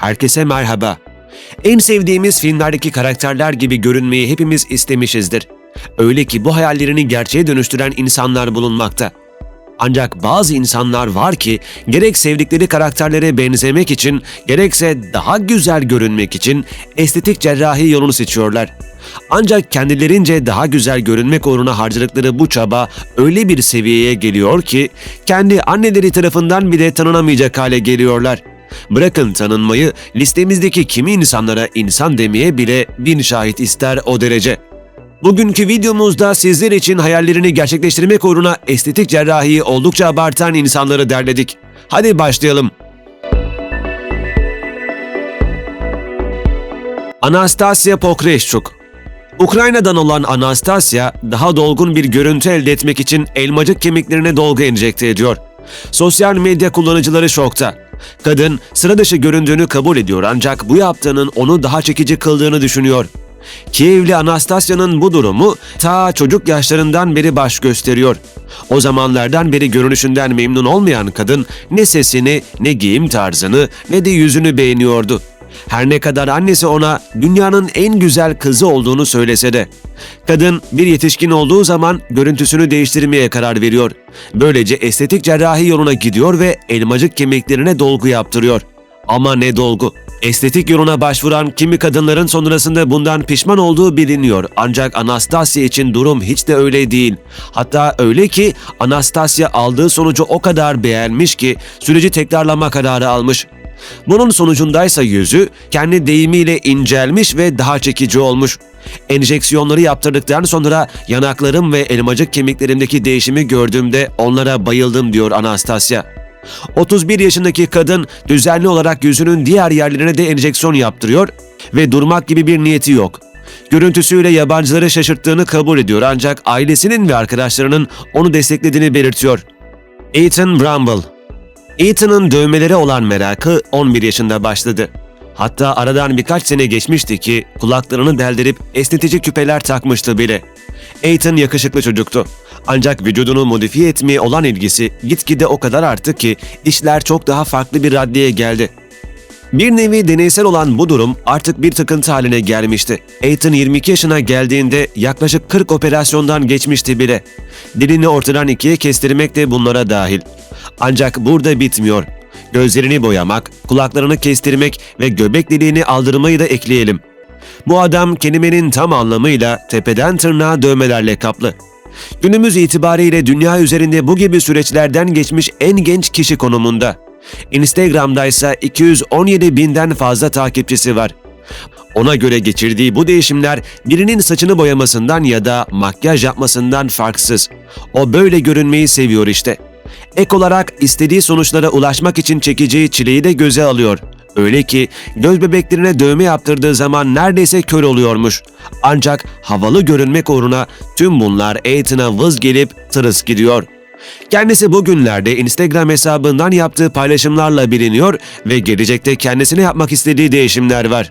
Herkese merhaba. En sevdiğimiz filmlerdeki karakterler gibi görünmeyi hepimiz istemişizdir. Öyle ki bu hayallerini gerçeğe dönüştüren insanlar bulunmakta. Ancak bazı insanlar var ki gerek sevdikleri karakterlere benzemek için gerekse daha güzel görünmek için estetik cerrahi yolunu seçiyorlar. Ancak kendilerince daha güzel görünmek uğruna harcadıkları bu çaba öyle bir seviyeye geliyor ki kendi anneleri tarafından bile tanınamayacak hale geliyorlar. Bırakın tanınmayı listemizdeki kimi insanlara insan demeye bile bin şahit ister o derece. Bugünkü videomuzda sizler için hayallerini gerçekleştirmek uğruna estetik cerrahiyi oldukça abartan insanları derledik. Hadi başlayalım. Anastasia Pokreşçuk Ukrayna'dan olan Anastasia, daha dolgun bir görüntü elde etmek için elmacık kemiklerine dolgu enjekte ediyor. Sosyal medya kullanıcıları şokta. Kadın sıra dışı göründüğünü kabul ediyor ancak bu yaptığının onu daha çekici kıldığını düşünüyor. Kievli Anastasia'nın bu durumu ta çocuk yaşlarından beri baş gösteriyor. O zamanlardan beri görünüşünden memnun olmayan kadın ne sesini, ne giyim tarzını, ne de yüzünü beğeniyordu. Her ne kadar annesi ona dünyanın en güzel kızı olduğunu söylese de. Kadın bir yetişkin olduğu zaman görüntüsünü değiştirmeye karar veriyor. Böylece estetik cerrahi yoluna gidiyor ve elmacık kemiklerine dolgu yaptırıyor. Ama ne dolgu? Estetik yoluna başvuran kimi kadınların sonrasında bundan pişman olduğu biliniyor. Ancak Anastasia için durum hiç de öyle değil. Hatta öyle ki Anastasia aldığı sonucu o kadar beğenmiş ki süreci tekrarlama kararı almış. Bunun sonucundaysa yüzü kendi deyimiyle incelmiş ve daha çekici olmuş. Enjeksiyonları yaptırdıktan sonra yanaklarım ve elmacık kemiklerimdeki değişimi gördüğümde onlara bayıldım diyor Anastasia. 31 yaşındaki kadın düzenli olarak yüzünün diğer yerlerine de enjeksiyon yaptırıyor ve durmak gibi bir niyeti yok. Görüntüsüyle yabancıları şaşırttığını kabul ediyor ancak ailesinin ve arkadaşlarının onu desteklediğini belirtiyor. Ethan Bramble Ethan'ın dövmelere olan merakı 11 yaşında başladı. Hatta aradan birkaç sene geçmişti ki kulaklarını deldirip esnetici küpeler takmıştı bile. Ethan yakışıklı çocuktu. Ancak vücudunu modifiye etmeye olan ilgisi gitgide o kadar arttı ki işler çok daha farklı bir raddeye geldi. Bir nevi deneysel olan bu durum artık bir takıntı haline gelmişti. Ethan 22 yaşına geldiğinde yaklaşık 40 operasyondan geçmişti bile. Dilini ortadan ikiye kestirmek de bunlara dahil. Ancak burada bitmiyor. Gözlerini boyamak, kulaklarını kestirmek ve göbek deliğini aldırmayı da ekleyelim. Bu adam kelimenin tam anlamıyla tepeden tırnağa dövmelerle kaplı. Günümüz itibariyle dünya üzerinde bu gibi süreçlerden geçmiş en genç kişi konumunda. Instagram'da ise 217 binden fazla takipçisi var. Ona göre geçirdiği bu değişimler birinin saçını boyamasından ya da makyaj yapmasından farksız. O böyle görünmeyi seviyor işte. Ek olarak istediği sonuçlara ulaşmak için çekeceği çileyi de göze alıyor. Öyle ki göz bebeklerine dövme yaptırdığı zaman neredeyse kör oluyormuş. Ancak havalı görünmek uğruna tüm bunlar Ethan'a vız gelip tırıs gidiyor. Kendisi bugünlerde Instagram hesabından yaptığı paylaşımlarla biliniyor ve gelecekte kendisine yapmak istediği değişimler var.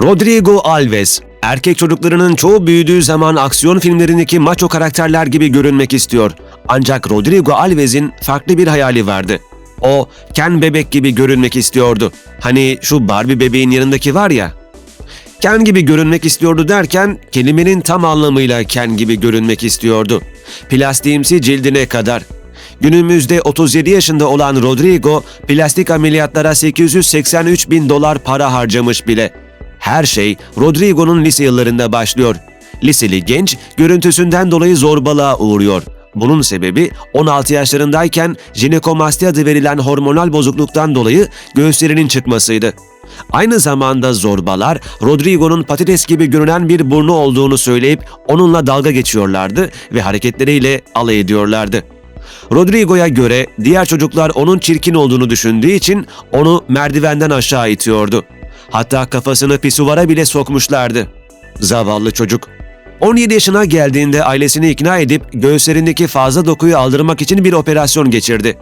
Rodrigo Alves Erkek çocuklarının çoğu büyüdüğü zaman aksiyon filmlerindeki maço karakterler gibi görünmek istiyor. Ancak Rodrigo Alves'in farklı bir hayali vardı. O, Ken bebek gibi görünmek istiyordu. Hani şu Barbie bebeğin yanındaki var ya. Ken gibi görünmek istiyordu derken kelimenin tam anlamıyla Ken gibi görünmek istiyordu. Plastiğimsi cildine kadar. Günümüzde 37 yaşında olan Rodrigo plastik ameliyatlara 883 bin dolar para harcamış bile. Her şey Rodrigo'nun lise yıllarında başlıyor. Liseli genç görüntüsünden dolayı zorbalığa uğruyor. Bunun sebebi 16 yaşlarındayken jinekomasti adı verilen hormonal bozukluktan dolayı göğüslerinin çıkmasıydı. Aynı zamanda zorbalar Rodrigo'nun patates gibi görünen bir burnu olduğunu söyleyip onunla dalga geçiyorlardı ve hareketleriyle alay ediyorlardı. Rodrigo'ya göre diğer çocuklar onun çirkin olduğunu düşündüğü için onu merdivenden aşağı itiyordu. Hatta kafasını pisuvara bile sokmuşlardı. Zavallı çocuk. 17 yaşına geldiğinde ailesini ikna edip göğüslerindeki fazla dokuyu aldırmak için bir operasyon geçirdi.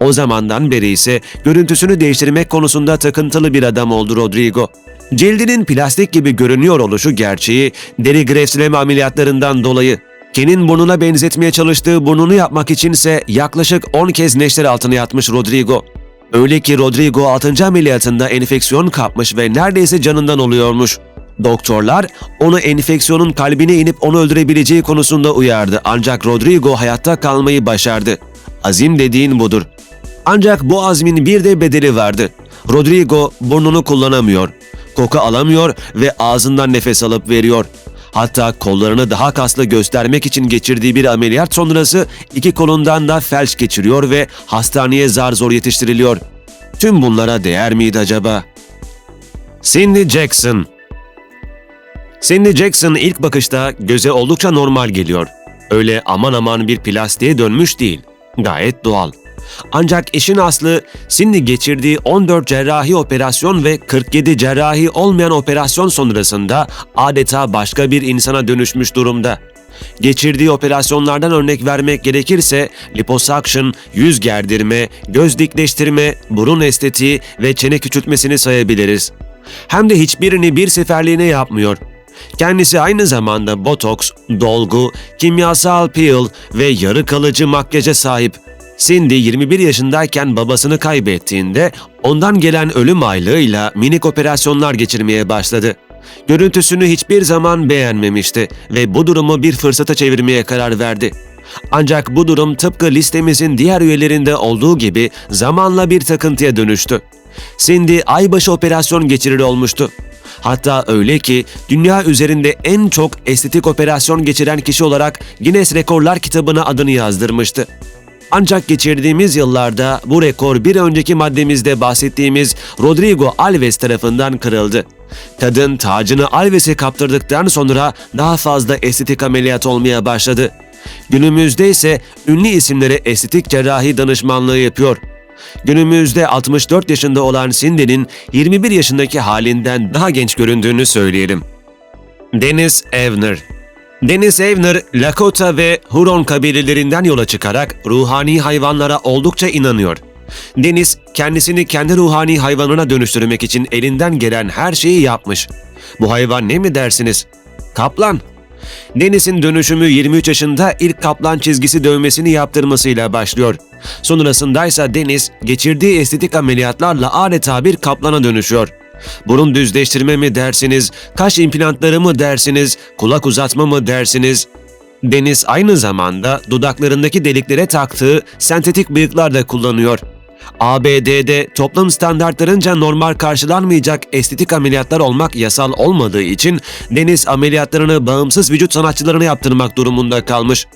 O zamandan beri ise görüntüsünü değiştirmek konusunda takıntılı bir adam oldu Rodrigo. Cildinin plastik gibi görünüyor oluşu gerçeği deri grefsleme ameliyatlarından dolayı. Ken'in burnuna benzetmeye çalıştığı burnunu yapmak içinse yaklaşık 10 kez neşter altına yatmış Rodrigo. Öyle ki Rodrigo 6. ameliyatında enfeksiyon kapmış ve neredeyse canından oluyormuş. Doktorlar onu enfeksiyonun kalbine inip onu öldürebileceği konusunda uyardı ancak Rodrigo hayatta kalmayı başardı. Azim dediğin budur. Ancak bu azmin bir de bedeli vardı. Rodrigo burnunu kullanamıyor, koku alamıyor ve ağzından nefes alıp veriyor. Hatta kollarını daha kaslı göstermek için geçirdiği bir ameliyat sonrası iki kolundan da felç geçiriyor ve hastaneye zar zor yetiştiriliyor. Tüm bunlara değer miydi acaba? Cindy Jackson Cindy Jackson ilk bakışta göze oldukça normal geliyor. Öyle aman aman bir plastiğe dönmüş değil. Gayet doğal. Ancak işin aslı Cindy geçirdiği 14 cerrahi operasyon ve 47 cerrahi olmayan operasyon sonrasında adeta başka bir insana dönüşmüş durumda. Geçirdiği operasyonlardan örnek vermek gerekirse liposuction, yüz gerdirme, göz dikleştirme, burun estetiği ve çene küçültmesini sayabiliriz. Hem de hiçbirini bir seferliğine yapmıyor. Kendisi aynı zamanda botoks, dolgu, kimyasal peel ve yarı kalıcı makyaja sahip. Cindy 21 yaşındayken babasını kaybettiğinde ondan gelen ölüm aylığıyla minik operasyonlar geçirmeye başladı. Görüntüsünü hiçbir zaman beğenmemişti ve bu durumu bir fırsata çevirmeye karar verdi. Ancak bu durum tıpkı listemizin diğer üyelerinde olduğu gibi zamanla bir takıntıya dönüştü. Cindy aybaşı operasyon geçirir olmuştu. Hatta öyle ki dünya üzerinde en çok estetik operasyon geçiren kişi olarak Guinness Rekorlar kitabına adını yazdırmıştı. Ancak geçirdiğimiz yıllarda bu rekor bir önceki maddemizde bahsettiğimiz Rodrigo Alves tarafından kırıldı. Kadın tacını Alves'e kaptırdıktan sonra daha fazla estetik ameliyat olmaya başladı. Günümüzde ise ünlü isimlere estetik cerrahi danışmanlığı yapıyor. Günümüzde 64 yaşında olan Cindy'nin 21 yaşındaki halinden daha genç göründüğünü söyleyelim. Dennis Evner Dennis Evner, Lakota ve Huron kabilelerinden yola çıkarak ruhani hayvanlara oldukça inanıyor. Deniz kendisini kendi ruhani hayvanına dönüştürmek için elinden gelen her şeyi yapmış. Bu hayvan ne mi dersiniz? Kaplan. Deniz'in dönüşümü 23 yaşında ilk kaplan çizgisi dövmesini yaptırmasıyla başlıyor. Sonrasındaysa Deniz geçirdiği estetik ameliyatlarla adeta bir kaplana dönüşüyor. Burun düzleştirme mi dersiniz, kaş implantları mı dersiniz, kulak uzatma mı dersiniz? Deniz aynı zamanda dudaklarındaki deliklere taktığı sentetik bıyıklar da kullanıyor. ABD'de toplum standartlarınca normal karşılanmayacak estetik ameliyatlar olmak yasal olmadığı için Deniz ameliyatlarını bağımsız vücut sanatçılarına yaptırmak durumunda kalmış.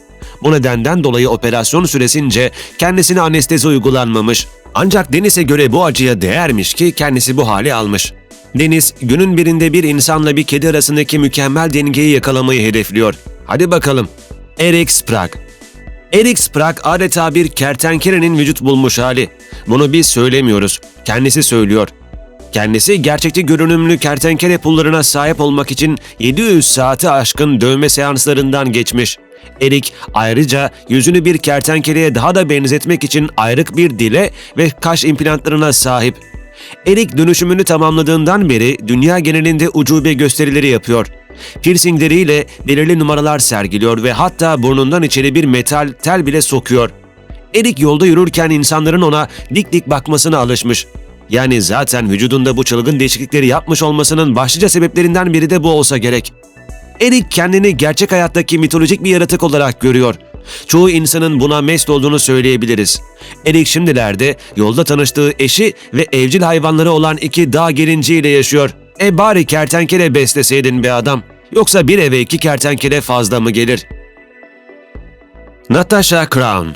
Bu nedenden dolayı operasyon süresince kendisine anestezi uygulanmamış. Ancak Deniz'e göre bu acıya değermiş ki kendisi bu hali almış. Deniz, günün birinde bir insanla bir kedi arasındaki mükemmel dengeyi yakalamayı hedefliyor. Hadi bakalım. Eric Sprague Eric Sprague adeta bir kertenkelenin vücut bulmuş hali. Bunu biz söylemiyoruz. Kendisi söylüyor. Kendisi gerçekçi görünümlü kertenkele pullarına sahip olmak için 700 saati aşkın dövme seanslarından geçmiş. Erik ayrıca yüzünü bir kertenkeleye daha da benzetmek için ayrık bir dile ve kaş implantlarına sahip. Erik dönüşümünü tamamladığından beri dünya genelinde ucube gösterileri yapıyor. Piercingleriyle belirli numaralar sergiliyor ve hatta burnundan içeri bir metal tel bile sokuyor. Erik yolda yürürken insanların ona dik dik bakmasına alışmış. Yani zaten vücudunda bu çılgın değişiklikleri yapmış olmasının başlıca sebeplerinden biri de bu olsa gerek. Erik kendini gerçek hayattaki mitolojik bir yaratık olarak görüyor. Çoğu insanın buna mest olduğunu söyleyebiliriz. Erik şimdilerde yolda tanıştığı eşi ve evcil hayvanları olan iki dağ gelinciyle yaşıyor. E bari kertenkele besleseydin be adam. Yoksa bir eve iki kertenkele fazla mı gelir? Natasha Crown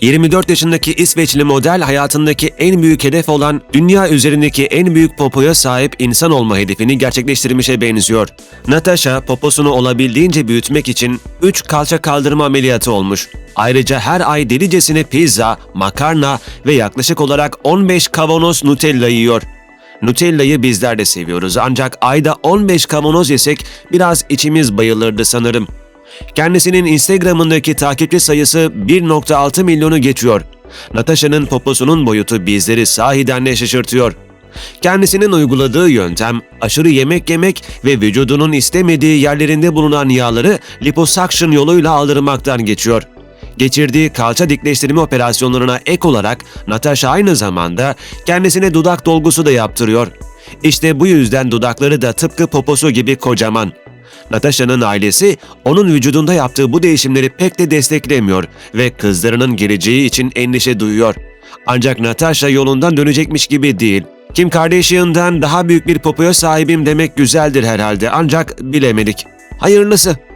24 yaşındaki İsveçli model hayatındaki en büyük hedef olan dünya üzerindeki en büyük popoya sahip insan olma hedefini gerçekleştirmişe benziyor. Natasha poposunu olabildiğince büyütmek için 3 kalça kaldırma ameliyatı olmuş. Ayrıca her ay delicesine pizza, makarna ve yaklaşık olarak 15 kavanoz Nutella yiyor. Nutella'yı bizler de seviyoruz ancak ayda 15 kavanoz yesek biraz içimiz bayılırdı sanırım. Kendisinin Instagram'ındaki takipçi sayısı 1.6 milyonu geçiyor. Natasha'nın poposunun boyutu bizleri sahiden de şaşırtıyor. Kendisinin uyguladığı yöntem aşırı yemek yemek ve vücudunun istemediği yerlerinde bulunan yağları liposuction yoluyla aldırmaktan geçiyor. Geçirdiği kalça dikleştirme operasyonlarına ek olarak Natasha aynı zamanda kendisine dudak dolgusu da yaptırıyor. İşte bu yüzden dudakları da tıpkı poposu gibi kocaman. Natasha'nın ailesi onun vücudunda yaptığı bu değişimleri pek de desteklemiyor ve kızlarının geleceği için endişe duyuyor. Ancak Natasha yolundan dönecekmiş gibi değil. Kim Kardashian'dan daha büyük bir popoya sahibim demek güzeldir herhalde ancak bilemedik. Hayırlısı.